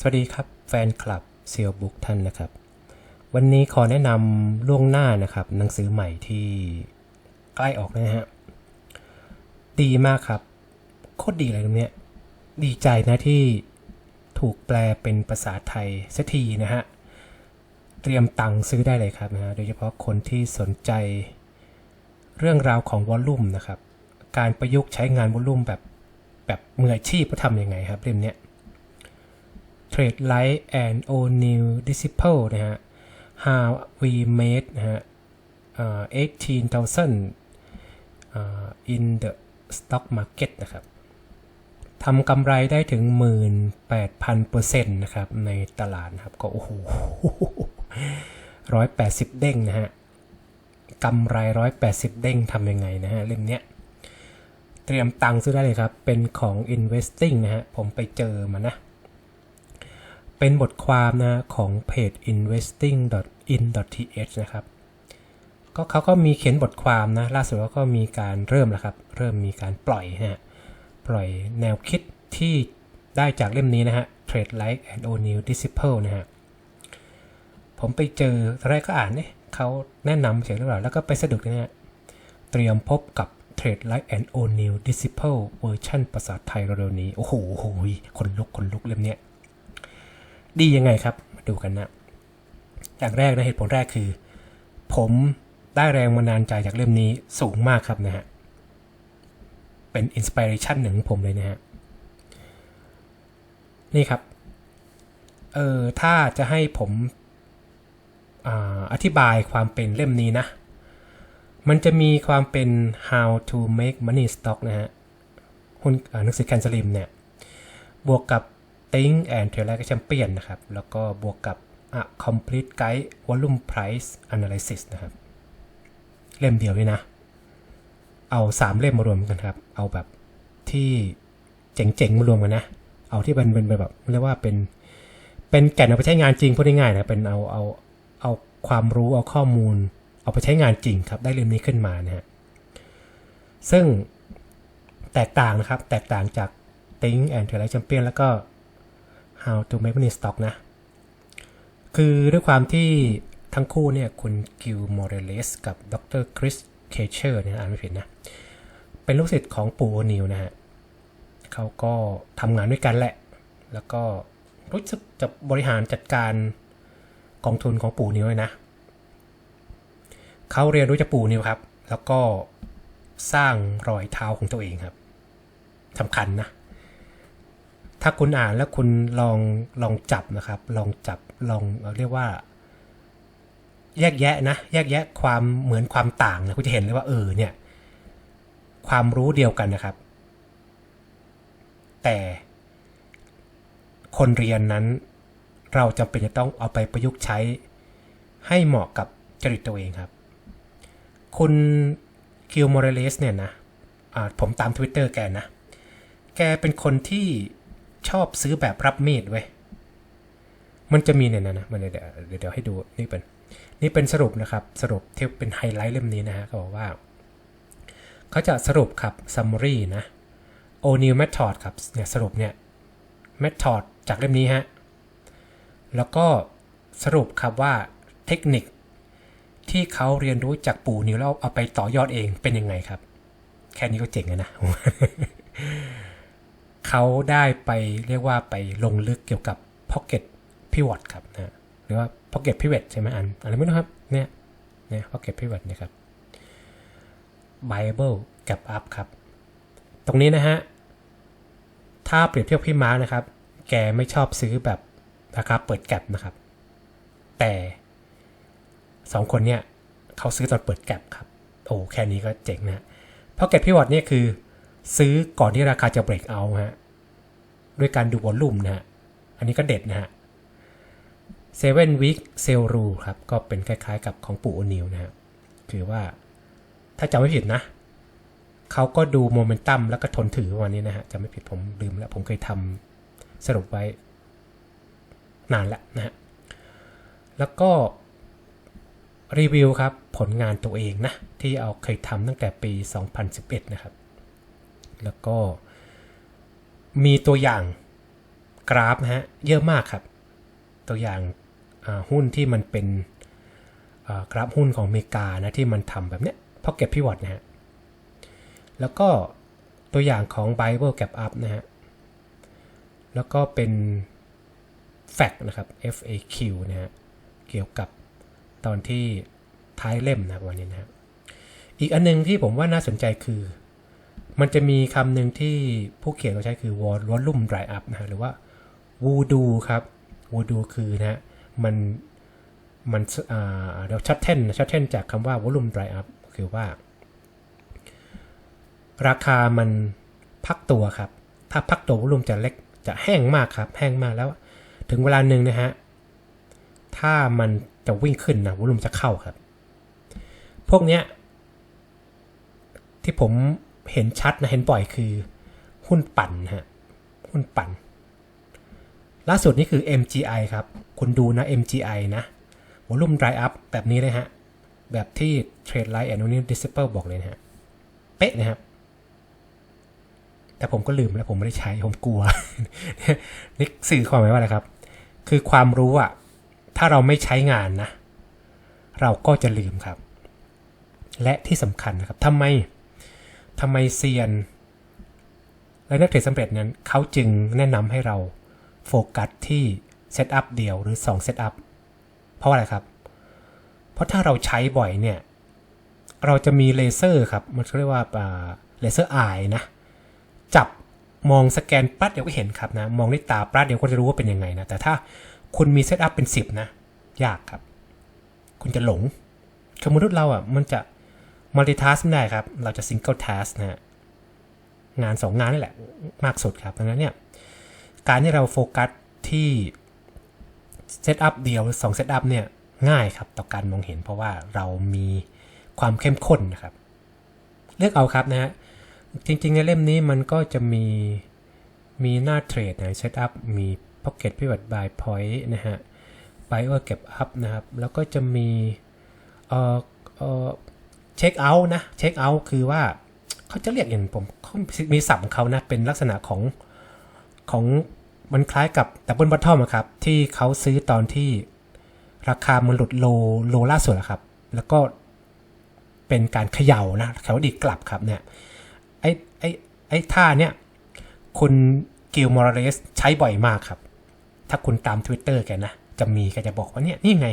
สวัสดีครับแฟนคลับเซียวบุ๊กท่านนะครับ วันนี้ขอแนะนำล่วงหน้านะครับ หนังสือใหม่ที่ใกล้ออกนะฮะดีมากครับ โคตรดีเลยตรงเนี้ยดีใจนะที่ถูกแปลเป็นภาษาไทยสักทีนะฮะ เตรียมตังค์ซื้อได้เลยครับนะฮะโดยเฉพาะคนที่สนใจเรื่องราวของวอลลุ่มนะครับ การประยุกต์ใช้งานวอลลุ่มแบบแบบมืออาชีพเขาทำยังไงครับเล่มเนี้ย Trade Light and All New Disciple นะฮะ How we made นะฮะ 18,000 in the stock market นะครับทำกำไรได้ถึง 18,000%นะครับ ในตลาดนะครับ ก็โอ้โห180เด้งนะฮะกำไร180เด้งทำยังไงนะฮะเล่มเนี้ย เตรียมตังค์ซื้อได้เลยครับ เป็นของ investing นะฮะ ผมไปเจอมานะ เป็นบทความนะของเพจ investing.in.th นะครับ ก็เขาก็มีเขียนบทความนะ ล่าสุดก็มีการเริ่มแล้วครับ เริ่มมีการปล่อยนะฮะปล่อยแนวคิดที่ได้จากเล่มนี้นะฮะ Trade Like and All New Disciple นะฮะ ผมไปเจอตอนแรกก็อ่านเนี่ยเขาแนะนำเฉยหรือเปล่า แล้วก็ไปสะดุดนะฮะ เตรียมพบกับ Trade Like and All New Disciple เวอร์ชันภาษาไทยเร็วๆนี้ โอ้โห คนลุก คนลุกเล่มเนี้ย ดียังไงครับ มาดูกันนะอย่างแรกนะเหตุผลแรกคือ ผมได้แรงบันดาลใจจากเล่มนี้สูงมากครับนะฮะ เป็นอินสปิเรชันหนึ่งของผมเลยนะฮะ นี่ครับ เออถ้าจะให้ผมออธิบายความเป็นเล่มนี้นะ มันจะมีความเป็น how to make money stock นะฮะหุ้นหนังสือแคนสลิมเนี่ย บวกกับ Think and Trade Like a Champion นะครับ แล้วก็บวกกับ A Complete Guide Volume Price Analysis นะครับ เล่มเดียวเลยนะ เอา 3 เล่มมารวมกันครับ เอาแบบที่เจ๋งๆมารวมกันนะ เอาที่เป็นเป็นแบบเรียกว่าเป็นเป็นแก่นเอาไปใช้งานจริงพูดง่ายๆนะเป็นเอาเอาเอาความรู้เอาข้อมูล เอาไปใช้งานจริงครับ ได้เล่มนี้ขึ้นมานะฮะซึ่งแตกต่างนะครับ แตกต่างจาก Think and Trade Like a Champion แล้วก็ How to Make Money Stock นะ คือด้วยความที่ทั้งคู่เนี่ยคุณกิลมอเรเลสกับดรคริสเคเชอร์เนี่ยอ่านไม่ผิดนะ เป็นลูกศิษย์ของปู่โอนิวนะฮะเขาก็ทำงานด้วยกันแหละ แล้วก็รู้สึกจะบริหารจัดการกองทุนของปู่นิวเลยนะ เขาเรียนรู้จากปู่นิวครับ แล้วก็สร้างรอยเท้าของตัวเองครับสำคัญนะ ถ้าคุณอ่านแล้วคุณลองลองจับนะครับ ลองจับลองเรียกว่า แยกแยะนะแยกแยะความเหมือนความต่างนะคุณจะเห็นเลยว่าเออเนี่ย ความรู้เดียวกันนะครับ แต่คนเรียนนั้น เราจำเป็นจะต้องเอาไปประยุกต์ใช้ ให้เหมาะกับจริตตัวเองครับ คุณคิวมอร์เรเลสเนี่ยนะผมตาม Twitter แกนะ แกเป็นคนที่ ชอบซื้อแบบรับมีดเว้ยมันจะมีเนี่ยนะนะมันเดี๋ยวเดี๋ยวให้ดูนี่เป็นนี่เป็นสรุปนะครับ สรุปที่เป็นไฮไลท์เล่มนี้นะฮะเขาบอกว่า เขาจะสรุปครับ summary นะ o n e w method ครับเนี่ยสรุปเนี่ย method จากเล่มนี้ฮะ แล้วก็สรุปครับว่าเทคนิคที่เขาเรียนรู้จากปู่นิวแล้วเอาไปต่อยอดเองเป็นยังไงครับ แค่นี้ก็เจ๋งแล้วนะ เขาได้ไปเรียกว่าไปลงลึกเกี่ยวกับ Pocket Pivot ครับนะหรือว่า Pocket Pivot ใช่ไหมอันอะไรไม่รู้ครับเนี่ยเนี่ย Pocket Pivot เนี่ยครับ Bible Gap Up ครับ ตรงนี้นะฮะ ถ้าเปรียบเทียบพี่ม้านะครับ แกไม่ชอบซื้อแบบราคาเปิดแกลบนะครับ แต่สองคนเนี่ยเขาซื้อตอนเปิดแกลบครับ โอ้แค่นี้ก็เจ๋งนะ Pocket Pivot เนี่ยคือ ซื้อก่อนที่ราคาจะเบรกเอาฮะด้วยการดูวอลลุ่มนะฮะอันนี้ก็เด็ดนะฮะ Seven Week Sell Rule ครับ ก็เป็นคล้ายๆกับของปู่โอนิวนะฮะคือว่าถ้าจำไม่ผิดนะ เขาก็ดูโมเมนตัมแล้วก็ทนถือวันนี้นะฮะจำไม่ผิดผมลืมแล้ว ผมเคยทำสรุปไว้ นานแล้วนะฮะแล้วก็รีวิวครับ ผลงานตัวเองนะ ที่เอาเคยทำตั้งแต่ปี 2011 นะครับ แล้วก็มีตัวอย่างกราฟฮะเยอะมากครับ ตัวอย่างหุ้นที่มันเป็นกราฟหุ้นของอเมริกานะที่มันทำแบบเนี้ยพอเก็บพิวอตนะฮะแล้วก็ตัวอย่างของ Bible Gap Up นะฮะแล้วก็เป็น fact นะครับ FAQ นะฮะเกี่ยวกับตอนที่ท้ายเล่มนะวันนี้นะฮะอีกอันนึงที่ผมว่าน่าสนใจคือ มันจะมีคำหนึ่งที่ผู้เขียนเขาใช้คือ volume dry up นะฮะหรือว่า voodoo ครับ voodoo คือนะฮะมันมันอ่าเดี๋ยวชัดเท่นชัดเท่นจากคำว่า volume dry up คือว่า ราคามันพักตัวครับ ถ้าพักตัววอลลุ่มจะเล็กจะแห้งมากครับ แห้งมากแล้ว ถึงเวลาหนึ่งนะฮะถ้ามันจะวิ่งขึ้นนะวอลลุ่มจะเข้าครับ พวกเนี้ยที่ผม เห็นชัดนะเห็นบ่อยคือ หุ้นปั่นฮะหุ้นปั่น ล่าสุดนี่คือ MGI ครับ คุณดูนะ MGI นะวอลุ่ม dry up แบบนี้เลยฮะ แบบที่ Trade Line Annual Disciple บอกเลยนะฮะ เป๊ะนะครับ แต่ผมก็ลืมแล้วผมไม่ได้ใช้ ผมกลัว นี่สื่อความหมายว่าอะไรครับ คือความรู้อะถ้าเราไม่ใช้งานนะ เราก็จะลืมครับ และที่สำคัญนะครับทำไม ทำไมเซียน และนักเทรดสำเร็จนั้นเขาจึงแนะนำให้เราโฟกัสที่เซตอัพเดียวหรือ2เซตอัพเพราะอะไรครับ เพราะถ้าเราใช้บ่อยเนี่ย เราจะมีเลเซอร์ครับ มันเรียกว่าเลเซอร์ไอนะ จับมองสแกนปั๊ดเดียวก็เห็นครับนะ มองด้วยตาปั๊ดเดียวก็จะรู้ว่าเป็นยังไงนะ แต่ถ้าคุณมีเซตอัพเป็น 10 นะ ยากครับ คุณจะหลงคือมนุษย์เราอะ มันจะ มัลติทัสไม่ได้ครับ เราจะซิงเกิลทัสนะฮะงาน 2 งานนี่แหละมากสุดครับดังนั้นเนี่ยการที่เราโฟกัสที่เซตอัพเดียวหรือ2เซตอัพเนี่ยง่ายครับต่อการมองเห็นเพราะว่าเรามีความเข้มข้นนะครับ เลือกเอาครับนะฮะจริงๆ ในเล่มนี้มันก็จะมีมีหน้าเทรดนะเซตอัพมี Pocket Pivot Buy Point นะฮะ Buyer เก็บอัพนะครับ แล้วก็จะมีเอ่อเอ่อ เช็คเอาท์นะเช็คเอาท์คือว่าเขาจะเรียกอย่างผมเขามีศัพท์ของเขานะเป็นลักษณะของของมันคล้ายกับดับเบิลบัตทอมครับ ที่เขาซื้อตอนที่ราคามันหลุดโลโลล่าสุดอะครับ แล้วก็เป็นการเขย่านะเขาดีกลับครับเนี่ยไอ้ไอ้ไอ้ท่าเนี่ยคุณกิลมอร์เรสใช้บ่อยมากครับ ถ้าคุณตาม Twitter แกนะ จะมีแกจะบอกว่าเนี่ยนี่ไง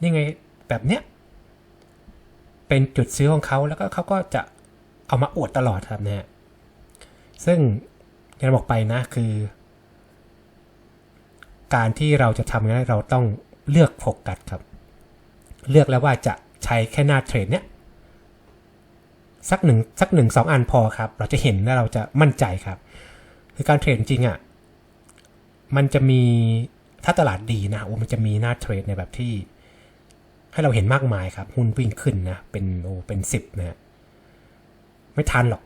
นี่ไงแบบเนี้ย เป็นจุดซื้อของเขาแล้วก็เขาก็จะเอามาอวดตลอดครับเนี่ยซึ่งอย่างบอกไปนะคือ การที่เราจะทำงานเราต้องเลือกโฟกัสครับ เลือกแล้วว่าจะใช้แค่หน้าเทรดเนี้ยสักหนึ่งสักหนึ่งสองอันพอครับ เราจะเห็นและเราจะมั่นใจครับ คือการเทรดจริงๆอะมันจะมีถ้าตลาดดีนะโอ้มันจะมีหน้าเทรดในแบบที่ ให้เราเห็นมากมายครับ หุ้นวิ่งขึ้นนะ เป็นโอ้เป็นสิบนะฮะไม่ทันหรอก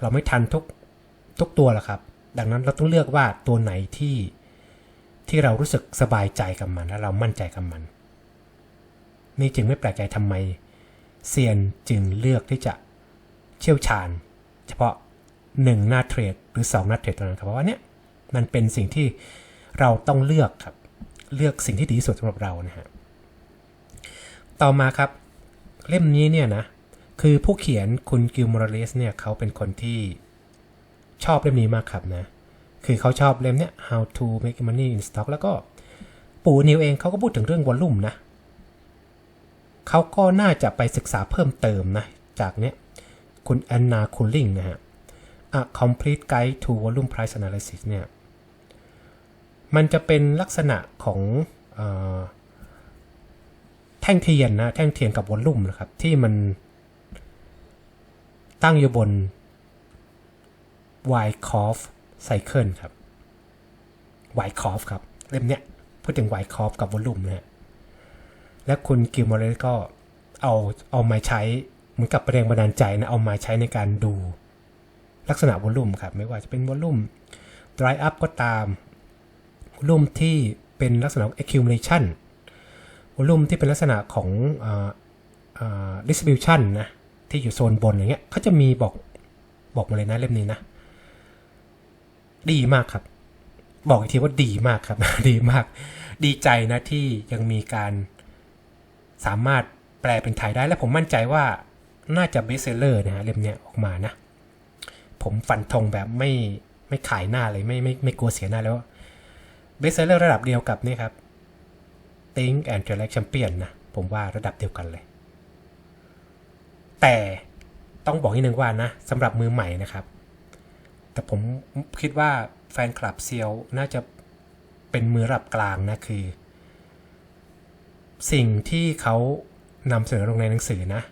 เราไม่ทันทุกทุกตัวหรอกครับ ดังนั้นเราต้องเลือกว่าตัวไหนที่ที่เรารู้สึกสบายใจกับมัน และเรามั่นใจกับมัน นี่จึงไม่แปลกใจทำไมเซียนจึงเลือกที่จะเชี่ยวชาญ เฉพาะ 1 หน้าเทรดหรือ 2 หน้าเทรดเท่านั้นครับเพราะว่าเนี่ยมันเป็นสิ่งที่เราต้องเลือกครับ เลือกสิ่งที่ดีที่สุดสำหรับเรานะฮะ ต่อมาครับ เล่มนี้เนี่ยนะคือผู้เขียนคุณกิลมอร์เลสเนี่ยเขาเป็นคนที่ชอบเล่มนี้มากครับนะ คือเขาชอบเล่มเนี้ย how to make money in stock แล้วก็ปู่นิวเองเขาก็พูดถึงเรื่องวอลลุ่มนะเขาก็น่าจะไปศึกษาเพิ่มเติมนะ จากเนี้ยคุณแอนนาคูลิงนะฮะ A complete guide to volume price analysis เนี่ย มันจะเป็นลักษณะของอ ท่งเทียนนะแท่งเทียนกับวอลลุ่มนะครับ ที่มัน ตั้งอยู่บน y c o f cycle ครับ y c o f ครับเล่มเนี้ยพูดถึง y c o f กับวอลลุ่มนะฮะและคุณกิลมอร์เรสก็เอาเอามาใช้เหมือนกับแรงบันดาลใจนะเอามาใช้ในการดูลักษณะวอลลุ่มครับ ไม่ว่าจะเป็นวอลลุ่ม dry up ก็ตามวอลลุ่มที่เป็นลักษณะ accumulation วอลลุ่มที่เป็นลักษณะของ distribution นะที่อยู่โซนบนอย่างเงี้ยเขาจะมีบอกบอกมาเลยนะเล่มนี้นะ ดีมากครับ บอกอีกทีว่าดีมากครับ ดีมาก ดีใจนะที่ยังมีการสามารถแปลเป็นไทยได้และผมมั่นใจว่าน่าจะเบสเซลเลอร์นะฮะเล่มเนี้ยออกมานะ ผมฟันธงแบบไม่ไม่ขายหน้าเลยไม่ไม่ไม่กลัวเสียหน้าแล้วเบสเซลเลอร์ระดับเดียวกับนี่ครับ Think and t r a c Champion นะ ผมว่าระดับเดียวกันเลย แต่ต้องบอกนิดนึงว่านะสำหรับมือใหม่นะครับ แต่ผมคิดว่าแฟนคลับเซียวน่าจะเป็นมือระดับกลางนะคือ สิ่งที่เขานำเสนอลงในหนังสือนะ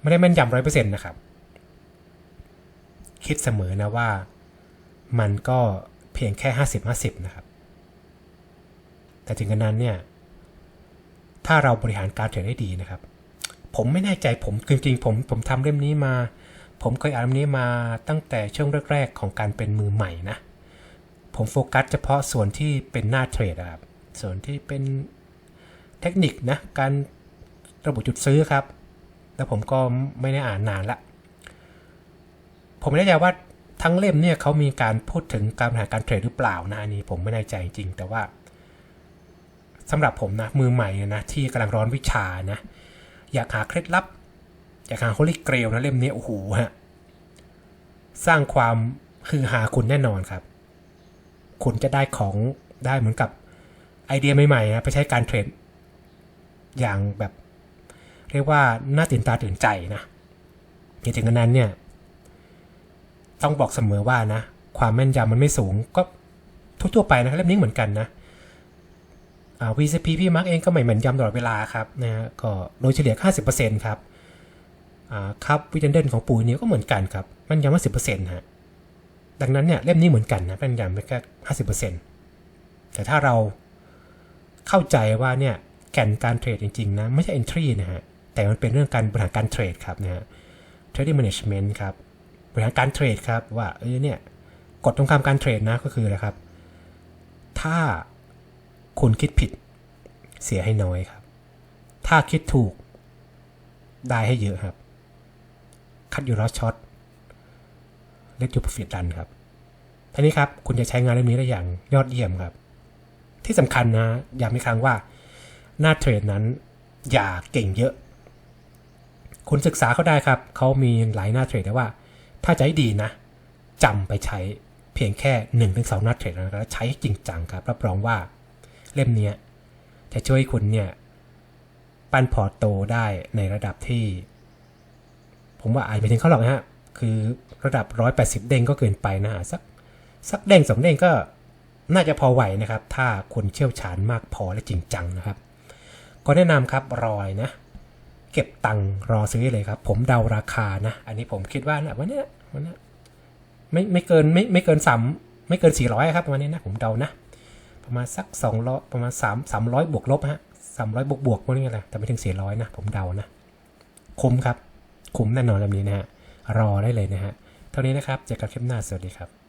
ไม่ได้แม่นยำร้อยเปอร์เซ็นต์นะครับ คิดเสมอนะว่ามันก็เพียงแค่ห้าสิบห้าสิบนะครับ แต่ถึงกันนั้นเนี่ย ถ้าเราบริหารการเทรดได้ดีนะครับ ผมไม่แน่ใจผมจริงๆ ผมผมทำเล่มนี้มา ผมเคยอ่านเล่มนี้มาตั้งแต่ช่วงแรก ๆ ของการเป็นมือใหม่นะ ผมโฟกัสเฉพาะส่วนที่เป็นหน้าเทรดครับ ส่วนที่เป็นเทคนิคนะ การระบุจุดซื้อครับ แล้วผมก็ไม่ได้อ่านนานละ ผมไม่แน่ใจว่าทั้งเล่มเนี่ยเขามีการพูดถึงการบริหารการเทรดหรือเปล่านะอันนี้ผมไม่แน่ใจจริงๆแต่ว่า สำหรับผมนะมือใหม่นะที่กำลังร้อนวิชานะ อยากหาเคล็ดลับ อยากหาโฮลี่เกรลนะเล่มนี้โอ้โหฮะสร้างความคือหาคุณแน่นอนครับ คุณจะได้ของได้เหมือนกับไอเดียใหม่ๆนะไปใช้การเทรดอย่างแบบ เรียกว่าน่าตื่นตาตื่นใจนะจริงๆนั้นเนี่ย ต้องบอกเสมอว่านะ ความแม่นยำมันไม่สูงก็ทั่วๆไปนะเล่มนี้เหมือนกันนะ VCP พี่มาร์กเองก็ไม่แม่นยำตลอดเวลาครับนะฮะก็โดยเฉลี่ย 50%ครับอ่าครับวิจันเดนของปูนิวก็เหมือนกันครับม่นยำว่า10%ฮะดังนั้นเนี่ยเล่มนี้เหมือนกันนะแม่นยำไปแค่50%แต่ถ้าเราเข้าใจว่าเนี่ยแก่นการเทรดจริงๆนะไม่ใช่ entry นะฮะแต่มันเป็นเรื่องการบริหารการเทรดครับนะฮะ trading management ครับบริหารการเทรดครับว่าเออเนี่ยกฎตรงคำการเทรดนะก็คืออะไรครับ ถ้า คุณคิดผิด เสียให้น้อยครับ ถ้าคิดถูก ได้ให้เยอะครับ คัดอยู่รอช็อตเล็กยูประฟิตดันครับทีนี้ครับ คุณจะใช้งานเรื่องนี้ได้อย่างยอดเยี่ยมครับ ที่สำคัญนะย้ำอีกครั้งว่า หน้าเทรดนั้น อย่าเก่งเยอะ คุณศึกษาเขาได้ครับ เขามีหลายหน้าเทรดแต่ว่า ถ้าจะให้ดีนะจำไปใช้เพียงแค่1นถึงสหน้าเทรดแล้วใช้ให้จริงจังครับ รับรองว่า เล่มนี้จะช่วยคุณเนี่ยปั้นพอร์ตโตได้ในระดับที่ ผมว่าอาจไม่ถึงเขาหรอกนะฮะ คือระดับ 180 เด้งก็เกินไปนะฮะสักสักเด้งสองเด้งก็น่าจะพอไหวนะครับ ถ้าคุณเชี่ยวชาญมากพอและจริงจังนะครับ ก็แนะนำครับรอยนะ เก็บตังค์รอซื้อเลยครับ ผมเดาราคานะ อันนี้ผมคิดว่านะวันนี้วันนี้ไม่ไม่เกินไม่ไม่เกินสามไม่เกินสี่ร้อยครับวันนี้นะ ผมเดานะ ประมาณสักสองร้อยประมาณสามสามร้อยบวกลบฮะสามร้อยบวกบวกพวกนี้แหละแต่ไม่ถึงสี่ร้อยนะผมเดานะคุ้มครับ คุ้มแน่นอนแบบนี้นะฮะรอได้เลยนะฮะเท่านี้นะครับเจอกันคลิปหน้าสวัสดีครับ